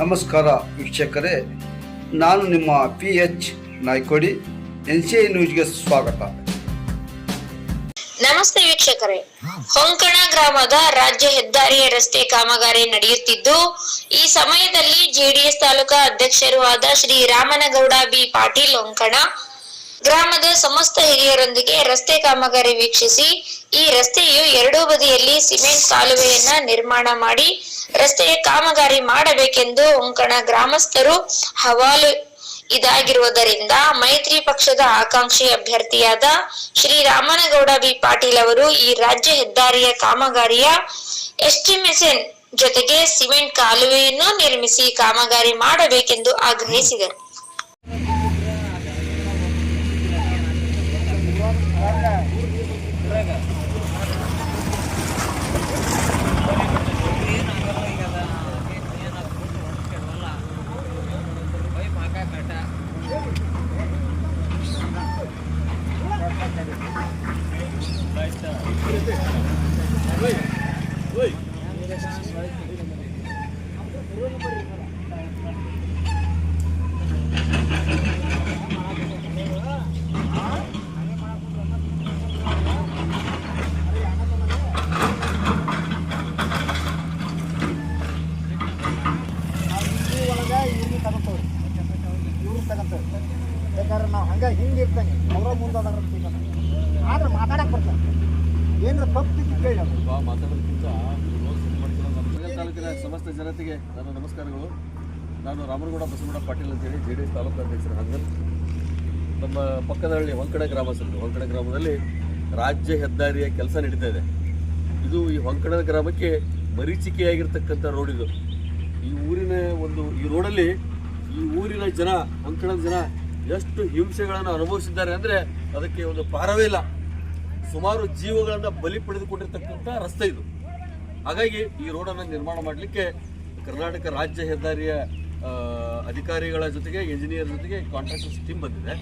ನಮಸ್ಕಾರ ವೀಕ್ಷಕರೇ, ನಾನು ನಿಮ್ಮ P H Naikodi, N C I ನ್ಯೂಸ್ಗೆ ಸ್ವಾಗತ. ನಮಸ್ತೆ ವೀಕ್ಷಕರೇ. ಹೊಂಕಣ ಗ್ರಾಮದ ರಾಜ್ಯ ಹೆದ್ದಾರಿಯ ರಸ್ತೆ ಕಾಮಗಾರಿ ನಡೆಯುತ್ತಿದ್ದು, ಈ ಸಮಯದಲ್ಲಿ ಜೆಡಿಎಸ್ ತಾಲೂಕಾ ಅಧ್ಯಕ್ಷರು ಆದ ಶ್ರೀ ರಾಮನಗೌಡ ಬಿ ಪಾಟೀಲ್ ಹೊಂಕಣ ಗ್ರಾಮದ ಸಮಸ್ತ ಹಿರಿಯರೊಂದಿಗೆ ರಸ್ತೆ ಕಾಮಗಾರಿ ವೀಕ್ಷಿಸಿ, ಈ ರಸ್ತೆಯು ಎರಡೂ ಬದಿಯಲ್ಲಿ ಸಿಮೆಂಟ್ ಕಾಲುವೆಯನ್ನ ನಿರ್ಮಾಣ ಮಾಡಿ ರಸ್ತೆಯ ಕಾಮಗಾರಿ ಮಾಡಬೇಕೆಂದು ಉಂಕಣ ಗ್ರಾಮಸ್ಥರು ಹವಾಲು ಇದಾಗಿರುವುದರಿಂದ ಮೈತ್ರಿ ಪಕ್ಷದ ಆಕಾಂಕ್ಷಿ ಅಭ್ಯರ್ಥಿಯಾದ ಶ್ರೀ ರಾಮನಗೌಡ ಬಿ ಪಾಟೀಲ್ ಅವರು ಈ ರಾಜ್ಯ ಹೆದ್ದಾರಿಯ ಕಾಮಗಾರಿಯ ಎಸ್ಟಿಮೇಷನ್ ಜೊತೆಗೆ ಸಿಮೆಂಟ್ ಕಾಲುವೆಯನ್ನು ನಿರ್ಮಿಸಿ ಕಾಮಗಾರಿ ಮಾಡಬೇಕೆಂದು ಆಗ್ರಹಿಸಿದರು. ಯಾಕಂದ್ರೆ ನಾವು ಹಂಗೆ ಹಿಂಗೆ ಇರ್ತಾನೆ ಅವರ ಮುಂದೆ ಅದಾರ ಆದ್ರೆ ಮಾತಾಡಕ್ಕೆ ಬರ್ತಾರೆ. ಏನಾರ ತಪ್ಪು ಕೇಳಿ ಮಾತಾಡೋದಕ್ಕಿಂತ ತಾಲೂಕಿನ ಸಮಸ್ತ ಜನತೆಗೆ ನನ್ನ ನಮಸ್ಕಾರಗಳು. ನಾನು ರಾಮನಗೌಡ ಬಸವಗೌಡ ಪಾಟೀಲ್ ಅಂತೇಳಿ ಜೆ ಡಿ ಎಸ್ ತಾಲೂಕು ಅಧ್ಯಕ್ಷರ ಹಂಗಲ್. ನಮ್ಮ ಪಕ್ಕದ ಹಳ್ಳಿ ಹೊಂಕಡೆ ಗ್ರಾಮ ಸರ್ ಹೊಂಕಡೆ ಗ್ರಾಮದಲ್ಲಿ ರಾಜ್ಯ ಹೆದ್ದಾರಿಯ ಕೆಲಸ ನಡೀತಾ ಇದೆ. ಇದು ಈ ಹೊಂಕಡ ಗ್ರಾಮಕ್ಕೆ ಮರೀಚಿಕೆಯಾಗಿರ್ತಕ್ಕಂಥ ರೋಡ್ ಇದು. ಈ ಊರಿನ ಒಂದು, ಈ ರೋಡಲ್ಲಿ ಈ ಊರಿನ ಜನ ಹೊಂಕಣದ ಜನ ಎಷ್ಟು ಹಿಂಸೆಗಳನ್ನು ಅನುಭವಿಸಿದ್ದಾರೆ ಅಂದರೆ ಅದಕ್ಕೆ ಒಂದು ಪಾರವೇ ಇಲ್ಲ. ಸುಮಾರು ಜೀವಗಳನ್ನು ಬಲಿ ಪಡೆದುಕೊಂಡಿರ್ತಕ್ಕಂಥ ರಸ್ತೆ ಇದು. ಹಾಗಾಗಿ ಈ ರೋಡನ್ನು ನಿರ್ಮಾಣ ಮಾಡಲಿಕ್ಕೆ ಕರ್ನಾಟಕ ರಾಜ್ಯ ಹೆದ್ದಾರಿಯ ಅಧಿಕಾರಿಗಳ ಜೊತೆಗೆ ಇಂಜಿನಿಯರ್ ಜೊತೆಗೆ ಕಾಂಟ್ರಾಕ್ಟರ್ಸ್ ಟೀಮ್ ಬಂದಿದೆ.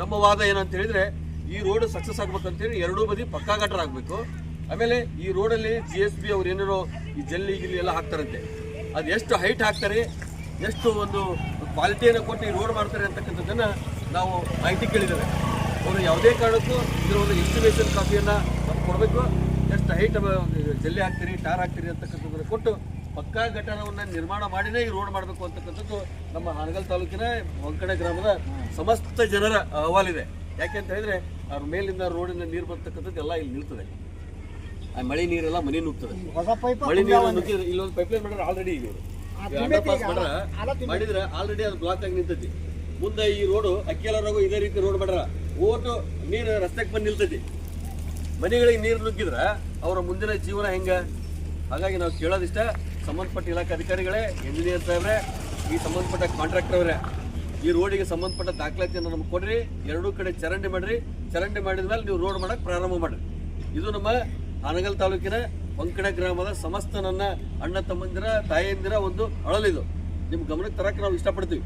ನಮ್ಮ ವಾದ ಏನಂತ ಹೇಳಿದ್ರೆ ಈ ರೋಡ್ ಸಕ್ಸಸ್ ಆಗ್ಬೇಕಂತೇಳಿ ಎರಡೂ ಬದಿ ಪಕ್ಕಾ ಗಟ್ಟರ್ ಆಗಬೇಕು. ಆಮೇಲೆ ಈ ರೋಡಲ್ಲಿ ಜಿ ಎಸ್ ಬಿ ಅವ್ರು ಏನೇನೋ ಈ ಜಲ್ಲಿ ಗಿಲ್ಲಿ ಎಲ್ಲ ಹಾಕ್ತಾರಂತೆ. ಅದು ಎಷ್ಟು ಹೈಟ್ ಹಾಕ್ತಾರೆ, ಎಷ್ಟು ಒಂದು ಕ್ವಾಲಿಟಿಯನ್ನು ಕೊಟ್ಟು ಈ ರೋಡ್ ಮಾಡ್ತಾರೆ ಅಂತಕ್ಕಂಥದ್ದನ್ನು ನಾವು ಮಾಹಿತಿ ಕೇಳಿದ್ದೇವೆ. ಅವರು ಯಾವುದೇ ಕಾರಣಕ್ಕೂ ಇದರ ಒಂದು ಎಸ್ಟಿಮೇಷನ್ ಕಾಪಿಯನ್ನು ನಮ್ಗೆ ಕೊಡಬೇಕು. ಎಷ್ಟು ಹೈಟ್ ಜಲ್ಲಿ ಹಾಕ್ತೀರಿ ಟಾರ್ ಹಾಕ್ತೀರಿ ಅಂತಕ್ಕಂಥದ್ದನ್ನು ಕೊಟ್ಟು ಪಕ್ಕಾ ಘಟನವನ್ನು ನಿರ್ಮಾಣ ಮಾಡಿನೇ ಈ ರೋಡ್ ಮಾಡಬೇಕು ಅಂತಕ್ಕಂಥದ್ದು ನಮ್ಮ ಹಾನಗಲ್ ತಾಲೂಕಿನ ಹೊಂಕಡೆ ಗ್ರಾಮದ ಸಮಸ್ತ ಜನರ ಅಹವಾಲಿದೆ ಯಾಕೆ ಅಂತ ಹೇಳಿದ್ರೆ ಅವ್ರ ಮೇಲಿಂದ ರೋಡಿನ ನೀರು ಬರ್ತಕ್ಕಂಥದ್ದು ಎಲ್ಲ ಇಲ್ಲಿ ನಿಲ್ತದೆ. ಆ ಮಳೆ ನೀರೆಲ್ಲ ಮನೆ ನುಗ್ತದೆ. ಪೈಪ್ ಮಳೆ ನೀರು ನುಗ್ಗಿದ್ರೆ ಇಲ್ಲೊಂದು ಪೈಪ್ಲೈನ್ ಮಾಡಿದ್ರೆ ಆಲ್ರೆಡಿ ಈಗ ಇವರು ಪಾಸ್ ಮಾಡ್ರ ಆಲ ಮಾಡಿದ್ರೆ ಆಲ್ರೆಡಿ ಅದು ಬ್ಲಾಕ್ ಆಗಿ ನಿಂತೈತಿ. ಮುಂದೆ ಈ ರೋಡು ಅಕ್ಕಿಯಲ್ಲರಾಗೂ ಇದೇ ರೀತಿ ರೋಡ್ ಮಾಡ್ರ. ಓಟು ನೀರು ರಸ್ತೆಗೆ ಬಂದು ನಿಲ್ತೈತಿ. ಮನೆಗಳಿಗೆ ನೀರು ನುಗ್ಗಿದ್ರೆ ಅವರ ಮುಂದಿನ ಜೀವನ ಹೆಂಗೆ? ಹಾಗಾಗಿ ನಾವು ಕೇಳೋದಿಷ್ಟ, ಸಂಬಂಧಪಟ್ಟ ಇಲಾಖೆ ಅಧಿಕಾರಿಗಳೇ ಇಂಜಿನಿಯರ್ ಸಾಹೇಬ್ರೆ, ಈ ಸಂಬಂಧಪಟ್ಟ ಕಾಂಟ್ರಾಕ್ಟರ್ ಅವರೇ, ಈ ರೋಡಿಗೆ ಸಂಬಂಧಪಟ್ಟ ದಾಖಲಾತಿಯನ್ನು ನಮ್ಗೆ ಕೊಡ್ರಿ, ಎರಡೂ ಕಡೆ ಚರಂಡಿ ಮಾಡ್ರಿ. ಚರಂಡಿ ಮಾಡಿದ ಮೇಲೆ ನೀವು ರೋಡ್ ಮಾಡಕ್ ಪ್ರಾರಂಭ ಮಾಡ್ರಿ. ಇದು ನಮ್ಮ ಹಾನಗಲ್ ತಾಲೂಕಿನ ಒಂಕಣ ಗ್ರಾಮದ ಸಮಸ್ತ ನನ್ನ ಅಣ್ಣ ತಮ್ಮಂದಿರ, ತಾಯಂದಿರ ಒಂದು ಅಳಲಿದು ನಿಮ್ಮ ಗಮನಕ್ಕೆ ತರಕ್ಕೆ ನಾವು ಇಷ್ಟಪಡ್ತೀವಿ.